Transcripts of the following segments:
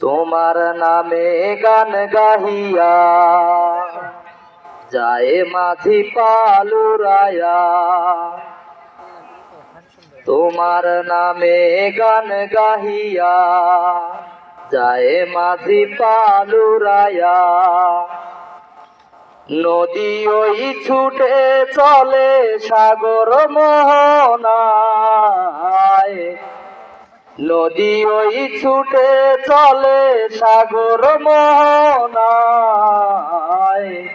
তোমার নামে গান গাহিয়া, যায় মাঝি পালুরায়া। তোমার নামে গান গাহিয়া, যায় মাঝি পালুরায়া। নদী ওই ছুটে চলে সাগর মোহনায় নদী ওই ছুটে চলে সাগর মোহনায়।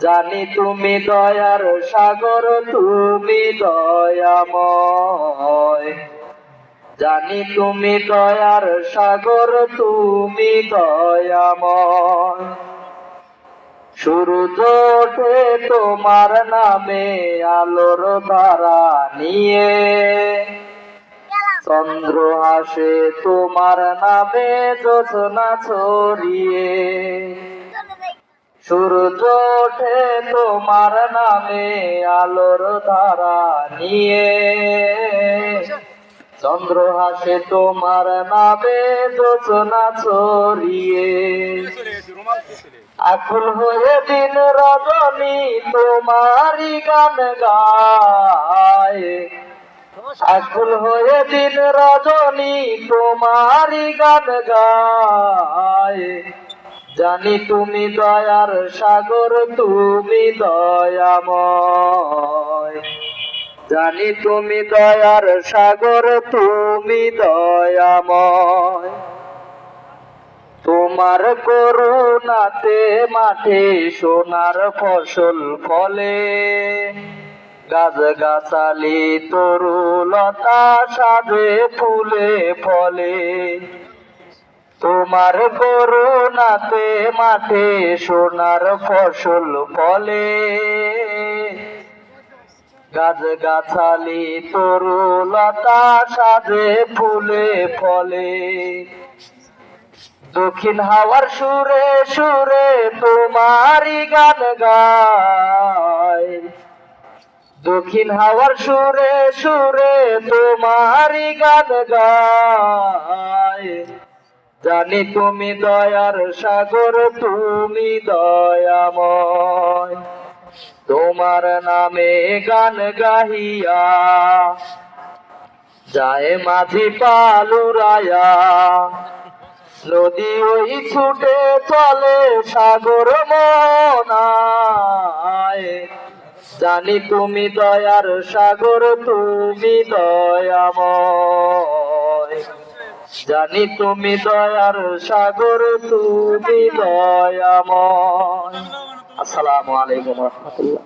জানি তুমি দয়ার সাগর, তুমি দয়াময়। জানি তুমি দয়ার সাগর, তুমি দয়াময়। সূর্য ওঠে তোমার নামে, আলোর ধারা নিয়ে চন্দ্র হাসে তোমার নামে যোচনা ছড়িয়ে। সূর্য ওঠে তোমার নামে আলোর ধারা নিয়ে। চন্দ্র হাসে তোমার নামে যোচনা ছড়িয়ে। আকুল হয়ে দিন রজনী তোমারি গান গায়। আকুল হয়ে দিন রজনী তোমারি গান গায়। জানি তুমি দয়ার সাগর, তুমি দয়াময়। জানি তুমি দয়ার সাগর, তুমি দয়াময়। তোমার করুণাতে মাঠে সোনার ফসল ফলে। গাছ গাছালি তরুলতা সাজে ফুলে ফলে। তোমার করুণাতে মাঠে সোনার ফসল ফলে। গাছ গাছালি তরুলতা সাজে ফুলে ফলে। দক্ষিণ হাওয়ার সুরে সুরে তোমারি গান গায়। দক্ষিণ হাওয়ার সুরে সুরে তোমারি গান গায় জানি তুমি দয়ার সাগর, তুমি দয়াময়। তোমার নামে গান গাহিয়া যায় মাঝি পালুরায়া। নদী ওই ছুটে চলে সাগর মনায় জানি তুমি দয়ার সাগর, তুমি দয়াময়। জানি তুমি দয়ার সাগর, তুমি দয়াময়। আসসালামু আলাইকুম রহমতুল্লাহ।